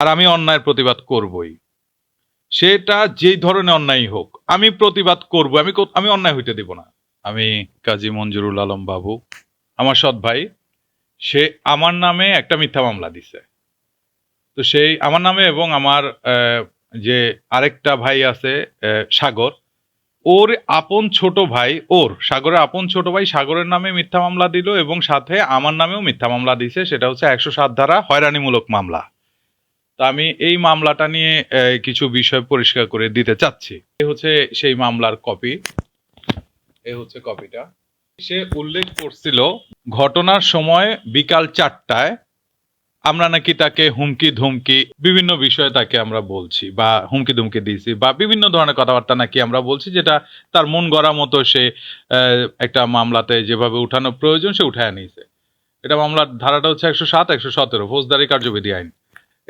আর আমি অন্যায়ের প্রতিবাদ করবই। সেটা যেই ধরনের অন্যায় হোক, আমি প্রতিবাদ করব। আমি আমি অন্যায় হইতে দিব না। আমি কাজী মঞ্জুরুল আলম বাবু, আমার সৎ ভাই, সে আমার নামে একটা মিথ্যা মামলা দিছে। তো সেই আমার নামে এবং আমার যে আরেকটা ভাই আছে সাগর, ওর আপন ছোট ভাই, ওর, সাগরের আপন ছোট ভাই সাগরের নামে মিথ্যা মামলা দিল এবং সাথে আমার নামেও মিথ্যা মামলা দিছে। সেটা হচ্ছে একশো সাত ধারা হয়রানিমূলক মামলা। তো আমি এই মামলাটা নিয়ে কিছু বিষয় পরিষ্কার করে দিতে চাচ্ছি। এ হচ্ছে সেই মামলার কপি। এ হচ্ছে কপিটা। সে উল্লেখ করছিল, ঘটনার সময় বিকাল চারটায় আমরা নাকি তাকে হুমকি ধুমকি বিভিন্ন বিষয়ে তাকে আমরা বলছি বা হুমকি ধুমকি দিয়েছি বা বিভিন্ন ধরনের কথাবার্তা নাকি আমরা বলছি যেটা তার মন গড়া মতো সে একটা মামলাতে যেভাবে উঠানো প্রয়োজন সে উঠায় নিয়েছে। এটা মামলার ধারাটা হচ্ছে একশো সাত, একশো সতেরো, ফৌজদারি কার্যবিধি আইন।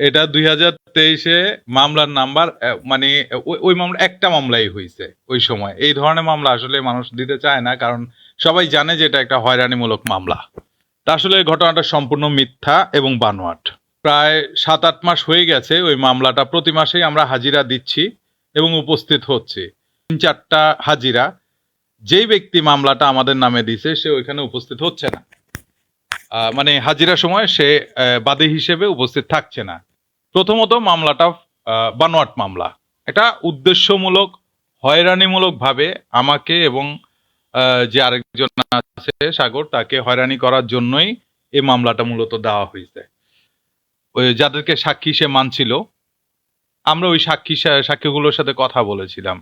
এটা দুই হাজার তেইশে মামলার নাম্বার মানে ওই- মামলা, একটা মামলাই হয়েছে ওই সময়। এই ধরনের মামলা আসলে মানুষ দিতে চায় না, কারণ সবাই জানে যে এটা একটা হয়রানিমূলক মামলা। তা আসলে ঘটনাটা সম্পূর্ণ মিথ্যা এবং বানোয়াট। প্রায় সাত আট মাস হয়ে গেছে ওই মামলাটা, প্রতি মাসেই আমরা হাজিরা দিচ্ছি এবং উপস্থিত হচ্ছে। তিন চারটা হাজিরা, যেই ব্যক্তি মামলাটা আমাদের নামে দিছে, সে ওইখানে উপস্থিত হচ্ছে না। মানে হাজিরার সময় সে বাদী হিসেবে উপস্থিত থাকছে না। প্রথমত মামলাটা বানোয়াট মামলা। এটা উদ্দেশ্যমূলক, হয়রানিমূলক ভাবে আমাকে এবং যে আরেকজন আছে, সাগর, তাকে হয়রানি করার জন্যই এই মামলাটা মূলত দেওয়া হয়েছে। ওই যাদেরকে সাক্ষী সে মানছিল। আমরা ওই সাক্ষী সাক্ষীগুলোর সাথে কথা বলেছিলাম।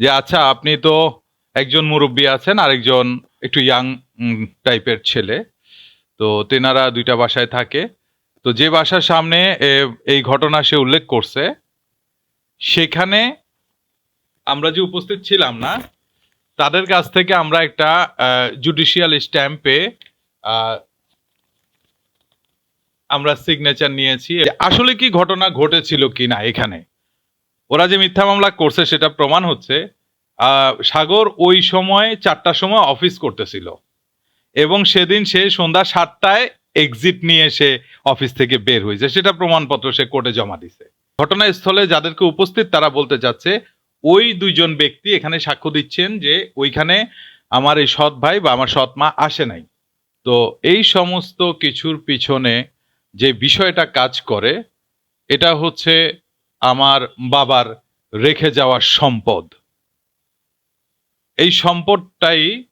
যে আচ্ছা আপনি তো একজন মুরব্বী আছেন, আরেকজন একটু ইয়াং টাইপের ছেলে। তো তেনারা দুইটা বাসায় থাকে। তো যে বাসার সামনে এই ঘটনা সে উল্লেখ করছে, সেখানে আমরা যে উপস্থিত ছিলাম না, তাদের কাছ থেকে আমরা একটা জুডিশিয়াল স্ট্যাম্পে আমরা সিগনেচার নিয়েছি। আসলে কি ঘটনা ঘটেছিল কি না এখানে? ওরা যে মিথ্যা মামলা করছে সেটা প্রমাণ হচ্ছে সাগর ওই সময় চারটার সময় অফিস করতেছিল। এবং সেদিন সে সন্ধ্যা সাতটায় এক্সিট নিয়ে সে অফিস থেকে বের হয়েছে সেটা প্রমাণপত্র সে কোর্টে জমা দিছে। ঘটনাস্থলে যাদেরকে উপস্থিত, তারা বলতে চাচ্ছে, ওই দুইজন ব্যক্তি এখানে সাক্ষ্য দিচ্ছেন যে ওইখানে আমার এই সৎ ভাই বা আমার সৎ মা আসে নাই। তো এই সমস্ত কিছুর পিছনে যে বিষয়টা কাজ করে, এটা হচ্ছে আমার বাবার রেখে যাওয়া সম্পদ। এই সম্পদটাই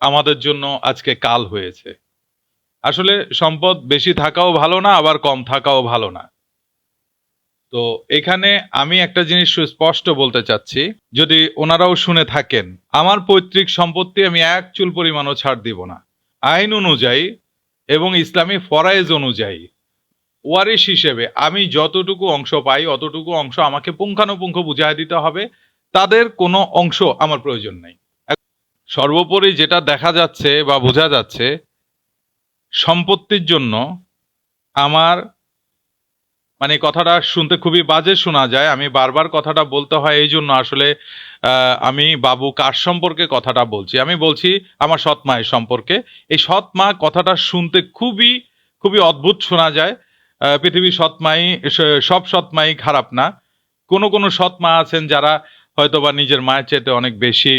আমাদের জন্য আজকে কাল হয়েছে। আসলে সম্পদ বেশি থাকাও ভালো না, আবার কম থাকাও ভালো না। তো এখানে আমি একটা জিনিস সুস্পষ্ট বলতে চাচ্ছি, যদি ওনারাও শুনে থাকেন, আমার পৈতৃক সম্পত্তি আমি এক চুল পরিমাণও ছাড় দিব না। আইন অনুযায়ী এবং ইসলামী ফরাইজ অনুযায়ী, ওয়ারিশ হিসেবে আমি যতটুকু অংশ পাই, অতটুকু অংশ আমাকে পুঙ্খানুপুঙ্খ বুঝাই দিতে হবে, তাদের কোনো অংশ আমার প্রয়োজন নেই। সর্বোপরি যেটা দেখা যাচ্ছে বা বোঝা যাচ্ছে সম্পত্তির জন্য আমার মানে কথাটা শুনতে খুবই বাজে শোনা যায়। আমি বারবার কথাটা বলতে হয় এই জন্য আসলে আমি বাবু কার সম্পর্কে কথাটা বলছি? আমি বলছি আমার সৎ মায়ের সম্পর্কে। এই সৎ মা কথাটা শুনতে খুবই খুবই অদ্ভুত শোনা যায়। পৃথিবীর সৎ মাই সব সৎ মাই খারাপ না। কোনো কোনো সৎ মা আছেন যারা হয়তোবা নিজের মায়ের চাইতে অনেক বেশি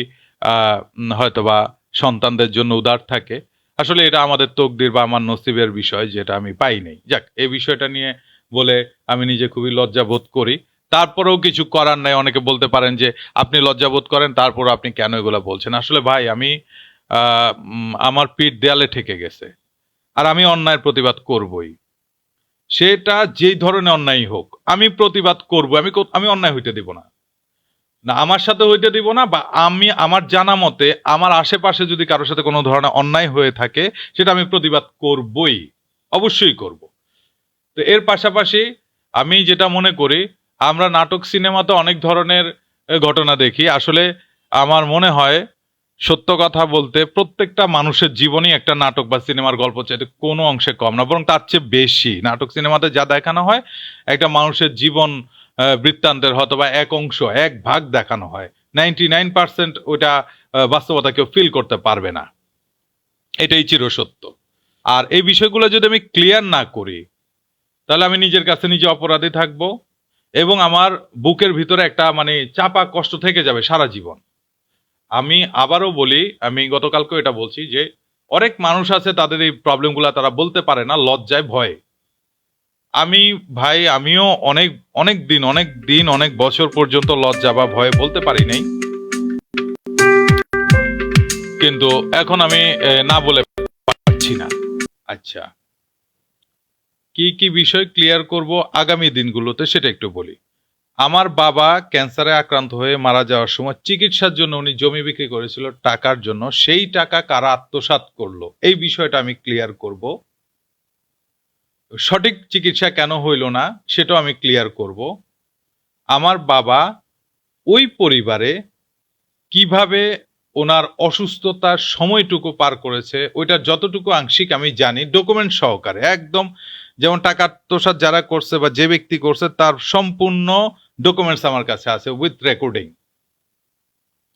হয়তোবা সন্তানদের জন্য উদার থাকে। আসলে এটা আমাদের তকদির বা আমার নসিবের বিষয় যেটা আমি পাই নাই। যাক, এই বিষয়টা নিয়ে বলে আমি নিজে খুবই লজ্জা বোধ করি। তারপরেও কিছু করার নাই। অনেকে বলতে পারেন যে, আপনি লজ্জা বোধ করেন, তারপর আপনি কেন এগুলো বলছেন? আসলে ভাই, আমি আমার পিঠ দেয়ালে ঠেকে গেছে। আর আমি অন্যায়ের প্রতিবাদ করবই। সেটা যেই ধরনের অন্যায় হোক, আমি প্রতিবাদ করব আমি আমি অন্যায় হইতে দিব না। না, আমার সাথে হইতে দিব না, বা আমি আমার জানা মতে আমার আশেপাশে যদি কারোর সাথে কোনো ধরনের অন্যায় হয়ে থাকে, সেটা আমি প্রতিবাদ করবই, অবশ্যই করব। তো এর পাশাপাশি আমি যেটা মনে করি, আমরা নাটক সিনেমাতে অনেক ধরনের ঘটনা দেখি। আসলে আমার মনে হয়, সত্য কথা বলতে প্রত্যেকটা মানুষের জীবনই একটা নাটক বা সিনেমার গল্প চাইতে কোনো অংশে কম না, বরং তার চেয়ে বেশি। নাটক সিনেমাতে যা দেখানো হয়, একটা মানুষের জীবন বৃত্তান্তের হয়তো বা এক অংশ, এক ভাগ দেখানো হয়। নাইনটি নাইন পার্সেন্ট ওইটা বাস্তবতা কেউ ফিল করতে পারবে না। এটাই চিরসত্য। আর এই বিষয়গুলো যদি আমি ক্লিয়ার না করি, তাহলে আমি নিজের কাছে নিজে অপরাধী থাকব এবং আমার বুকের ভিতরে একটা মানে চাপা কষ্ট থেকে যাবে সারা জীবন। আমি আবারও বলি, আমি গতকালকেও এটা বলছি যে, অনেক মানুষ আছে তাদের এই প্রবলেমগুলো তারা বলতে পারে না, লজ্জায় ভয়ে। আমি, ভাই, আমিও অনেক অনেক দিন অনেক দিন, অনেক বছর পর্যন্ত লজ্জা বা ভয়ে বলতে পারি নাই। কিন্তু এখন আমি না বলে পারছি না। আচ্ছা। কি কি বিষয় ক্লিয়ার করব আগামী দিনগুলোতে সেটা একটু বলি। আমার বাবা ক্যান্সারে আক্রান্ত হয়ে মারা যাওয়ার সময় চিকিৎসার জন্য উনি জমি বিক্রি করেছিল টাকার জন্য। সেই টাকা কারা আত্মসাৎ করল? এই বিষয়টা আমি ক্লিয়ার করব। সঠিক চিকিৎসা কেন হইল না, সেটাও আমি ক্লিয়ার করব। আমার বাবা ওই পরিবারে কীভাবে ওনার অসুস্থতার সময়টুকু পার করেছে, ওইটা যতটুকু আংশিক আমি জানি ডকুমেন্ট সহকারে। একদম যেমন টাকা আত্মসাৎ যারা করছে বা যে ব্যক্তি করছে, তার সম্পূর্ণ ডকুমেন্টস আমার কাছে আছে উইথ রেকর্ডিং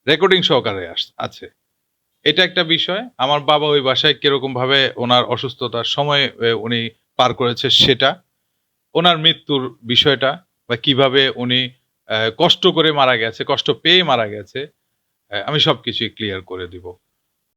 রেকর্ডিং সহকারে আছে। এটা একটা বিষয়। আমার বাবা ওই বাসায় কীরকম ভাবে ওনার অসুস্থতার সময় উনি পার করেছে সেটা, ওনার মৃত্যুর বিষয়টা বা কীভাবে উনি কষ্ট করে মারা গেছে, কষ্ট পেয়ে মারা গেছে আমি আমি সবকিছুই ক্লিয়ার করে দিব।